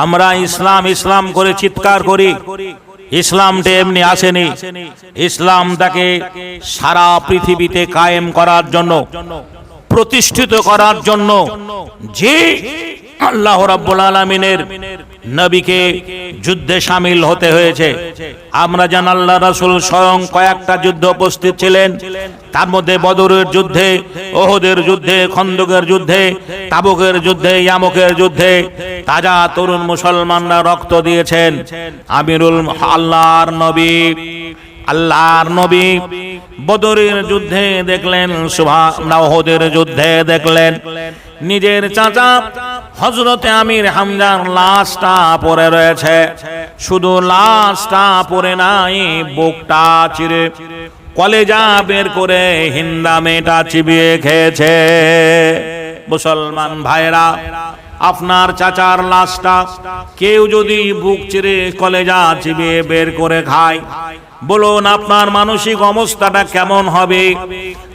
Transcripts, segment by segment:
আমরা ইসলাম ইসলাম করে চিৎকার করি। ইসলামটা এমনি আসেনি। ইসলামটাকে সারা পৃথিবীতে কায়েম করার জন্য, প্রতিষ্ঠিত করার জন্য, যে আল্লাহ রাব্বুল আলামিনের নবীকে যুদ্ধে সামিল হতে হয়েছে। আমরা জান আল্লাহ রাসূল স্বয়ং কয়েকটা যুদ্ধ উপস্থিত ছিলেন। তার মধ্যে বদরের যুদ্ধে, ওহদের যুদ্ধে, খন্দকের যুদ্ধে, তাবুকের যুদ্ধে, ইয়ামকের যুদ্ধে তাজা তরুণ মুসলমানরা রক্ত দিয়েছেন। আমিরুল আল্লাহর নবী আল্লাহর নবী বদরের যুদ্ধে দেখলেন সুভা নাওহদের যুদ্ধে দেখলেন। নিজের চাচা হজরতে আমির হামজার লাশটা পরে রয়েছে। শুধু লাশটা পরে নাই, বুকটা চিরে কলেজা বের করে হিন্দা মেয়েটা চিবিয়ে খেয়েছে। মুসলমান ভাইরা আপনার চাচার লাশটা কেউ যদি বুক চিরে কলেজা চিবিয়ে বের করে খায় বলুন, আপনার মানসিক অবস্থাটা কেমন হবে?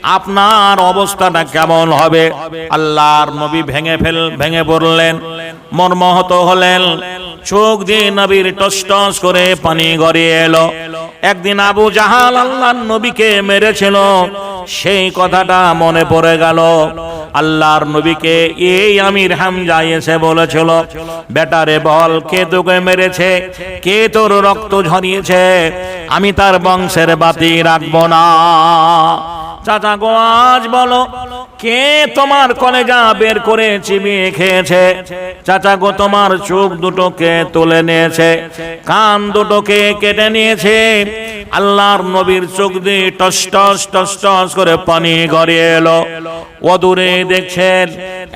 আপনার অবস্থাটা কেমন হবে? আল্লাহর নবী ভেঙে ফেল, ভেঙে পড়লেন, মর্মহত হলেন। চোখ দিয়ে নবীর টস টস করে পানি গড়িয়ে এলো। একদিন আবু জাহাল আল্লাহর নবীকে মেরেছিল। সেই কথাটা মনে পড়ে গেল। আল্লাহর নবীকে এই আমির হামজা এসে বলেছিল, বেটারে বল, কে তোকে মেরেছে? কে তোর রক্ত ঝরিয়েছে? আমি তার বংশের বাতি রাখব না। চাচা গো, আজ বলো, কে তোমার কলেজা বের করে চিবিয়ে খেয়েছে? চাচা গো, তোমার চোখ দুটোকে তুলে নিয়েছে, কান দুটোকে কেটে নিয়েছে। আল্লাহর নবীর চোখ দিয়ে টস টস টস টস করে পানি গড়িয়ে এলো। অদূরে দেখছেন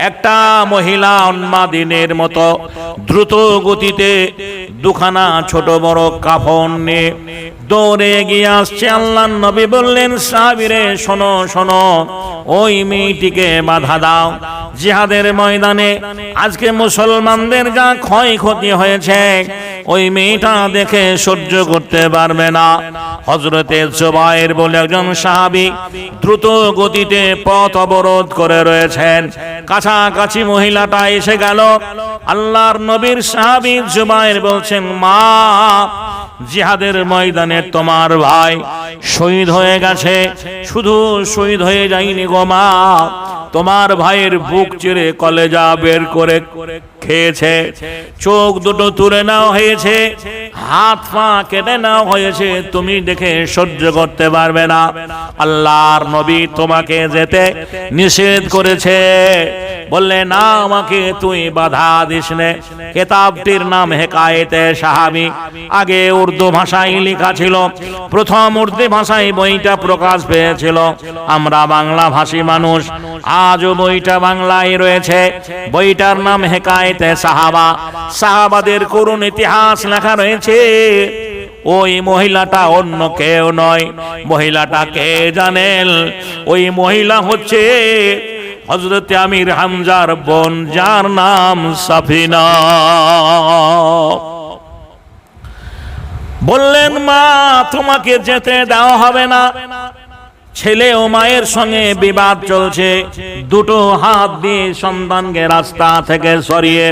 একটা মহিলা উন্মাদিনের মতো দ্রুত গতিতে দুখানা ছোট বড় কাফন নিয়ে দৌড়ে এগিয়ে আসছে আল্লাহ নবী বললেন সাবিরে শোনো শোনো, ওই মেয়েটিকে বাধা দাও। জিহাদের ময়দানে আজকে মুসলমানদের যা ক্ষয়ক্ষতি হয়েছে, ওই মেয়েটা দেখে সহ্য করতে পারবে না। হজরতে জোবাইর বলে একজন সাহাবি দ্রুত গতিতে পথ অবরোধ করে রয়েছেন। কাছাকাছি মহিলাটা এসে গেল। আল্লাহর নবীর সাহাবি জুবাইর বলছেন, মা জিহাদের ময়দানে তোমার ভাই শহীদ হয়ে গেছে। শুধু শহীদ হয়ে যায়নি গো মা। তোমার ভাইয়ের বুক চিরে কলেজা বের করে খেয়েছে। চোখ দুটো তুলে নেওয়া হয়েছে, হাত পা কেটে নেওয়া হয়েছে, তুমি দেখে সহ্য করতে পারবে না। আল্লাহর নবী তোমাকে যেতে নিষেধ করেছে। বললে, না আমাকে তুই বাধা দিস নে। কেতাবটির নাম হেকায়েতে সাহাবি। আগে উর্দু ভাষায় লেখা ছিল, প্রথম উর্দু ভাষায় বইটা প্রকাশ পেয়েছিল। আমরা বাংলা ভাষী মানুষ আজও বইটা বাংলায় রয়েছে। বইটার নাম হেকায়েতে সাহাবা। সাহাবাদের করুণ ইতিহাস লেখা রয়েছে। ওই মহিলাটা অন্য কেউ নয়। মহিলাটা কে জানেন? ওই মহিলা হচ্ছে হজরত আমির হামজার বোন, যার নাম সাফিনা। বললেন, মা, তোমাকে যেতে দেওয়া হবে না। ছেলে ও মায়ের সঙ্গে বিবাদ চলছে। দুটো হাত দিয়ে সন্তানকে রাস্তা থেকে সরিয়ে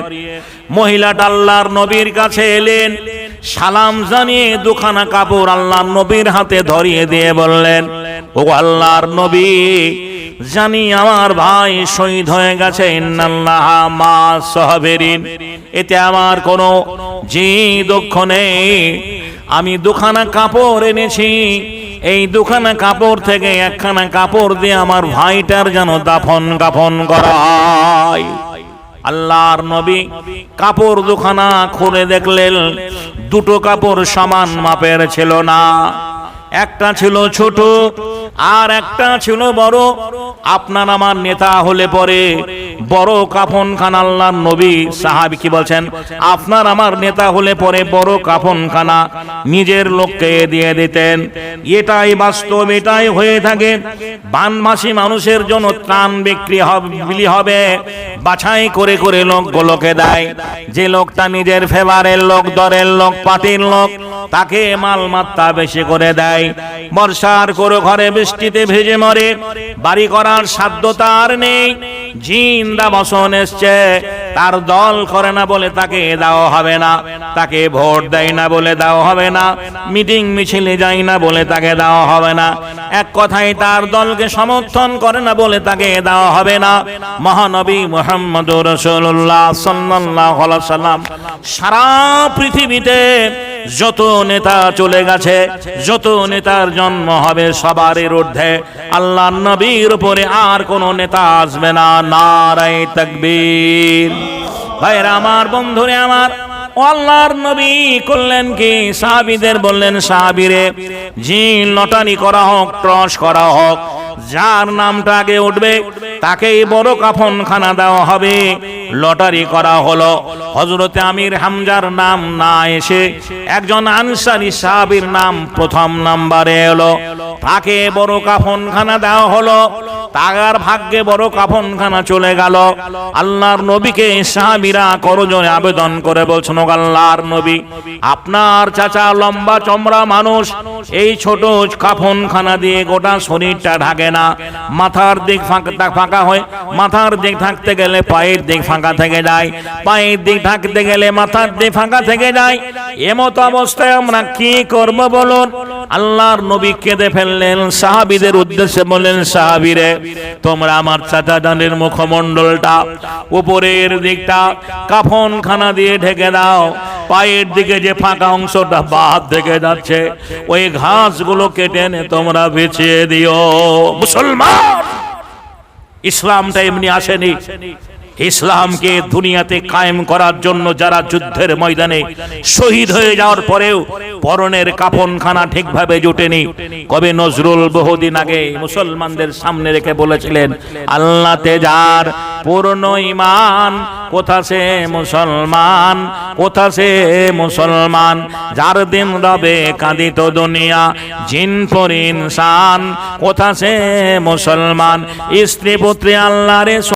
মহিলাটা আল্লাহর নবীর কাছে এলেন। সালাম জানিয়ে দুখানা কাপড় আল্লাহর নবীর হাতে ধরিয়ে দিয়ে বললেন, ও আল্লাহর নবী, জানি আমার ভাই শহীদ হয়ে গেছে। মা সহবেরিন। এতে আমার কোনো জি দুঃখ নেই। আমি দুখানা কাপড় এনেছি। এই দুখানা কাপড় থেকে একখানা কাপড় দিয়ে আমার ভাইটার যেন দাফন কাফন করায় আল্লাহর নবী কাপড় দুখানা খুলে দেখলেন, দুটো কাপড় সমান মাপের ছিল না। একটা ছিল ছোট আর একটা ছিল বড়, আপনার আমার নেতা হলে পরে বড় কাফন খান আল্লাহর নবী সাহাবি কি বলছেন? আপনার আমার নেতা হলে পরে বড় কাফন খানা নিজের লোককে দিয়ে দিতেন। এটাই বাস্তব, এটাই হয়ে থাকে। বানমাসি মানুষের জন্য ত্রাণ বিক্রি হবে বিলি হবে, বাছাই করে করে লোকগুলোকে দেয়। যে লোকটা নিজের ফেভারের লোক, দরের লোক, পার্টির লোক তাকে মালমাত্তা বেশি করে দেয়। বর্ষার করে ঘরে বৃষ্টিতে ভেজে মরে। বাড়ি করার সাধ্য তার নেই। জিন্দা বসন এসছে। তার দল করে না বলে তাকে দেওয়া হবে না। তাকে ভোট দেয় না বলে দেওয়া হবে না। মিটিং মিছিলে যায় না বলে তাকে দেওয়া হবে না। এক কথায় তার দলকে সমর্থন করে না বলে তাকে দেওয়া হবে না। মহানবী মোহাম্মদ রসুল্লাহ সাল্লাহ সাল্লাম সারা পৃথিবীতে যত নেতা চলে গেছে, যত নেতার জন্ম হবে সবার ঊর্ধ্বে। আল্লাহ নবীর উপরে আর কোন নেতা আসবে না। নারাই তকবীর। ভাইরা আমার, বন্ধুরে আমার আল্লাহর নবী করলেন কি? সাহাবিদের বললেন, সাহাবিরে জি লটারি করা হোক ট্রস করা হোক, যার নামটা আগে উঠবে, তাকেই বড় কাফন খানা দেওয়া হবে। লটারি করা হলো। হজরতে আমির হামজার নাম না এসে একজন আনসারি সাহাবির নাম প্রথম নাম্বারে এলো। তাকে বড় কাফন খানা দেওয়া হলো। তাগার ভাগ্যে বড় কাফনখানা চলে গেল। আল্লাহর নবীকে সাহাবিরা করজনে আবেদন করে বলছেন "ও আল্লাহর নবী, আপনার চাচা লম্বা চমড়া মানুষ, এই ছোট কাফনখানা দিয়ে গোটা শরীরটা ঢাকে না। মাথার দিক ফাঁকা ফাঁকা হয়, মাথার দিক থাকতে গেলে পায়ের দিক ফাঁকা থেকে যায়, পায়ের দিক থাকতে গেলে মাথার দিক ফাঁকা থেকে যায় এমত অবস্থায় আমরা কি করব বলুন? আল্লাহর নবী কেঁদে ফেললেন, সাহাবিদের উদ্দেশ্যে বললেন, সাহাবিরে, তোমরা আমার চাচা জানের মুখমণ্ডলটা, উপরের দিকটা কাফন খানা দিয়ে ঢেকে দাও। পায়ের দিকে যে ফাঁকা অংশটা বাদ থেকে যাচ্ছে, ওই ঘাসগুলো কেটে এনে তোমরা বেছিয়ে দিও। মুসলমান! ইসলামটা এমনি আসেনি। ইসলামকে দুনিয়াতে কায়েম করার জন্য যারা যুদ্ধের ময়দানে শহীদ হয়ে যাওয়ার পরেও পরনের কাফনখানা ঠিকভাবে জোটেনি। কবে নজরুল বহুদিন আগে মুসলমানদের সামনে রেখে বলেছিলেন, আল্লাহতে যার পূর্ণ ইমান কোথা সে মুসলমান, কোথা সে মুসলমান? যার দিন রবে কাঁদিত দুনিয়া, জিন পর ইনসান, কোথা সে মুসলমান? স্ত্রী পুত্রী আল্লাহরে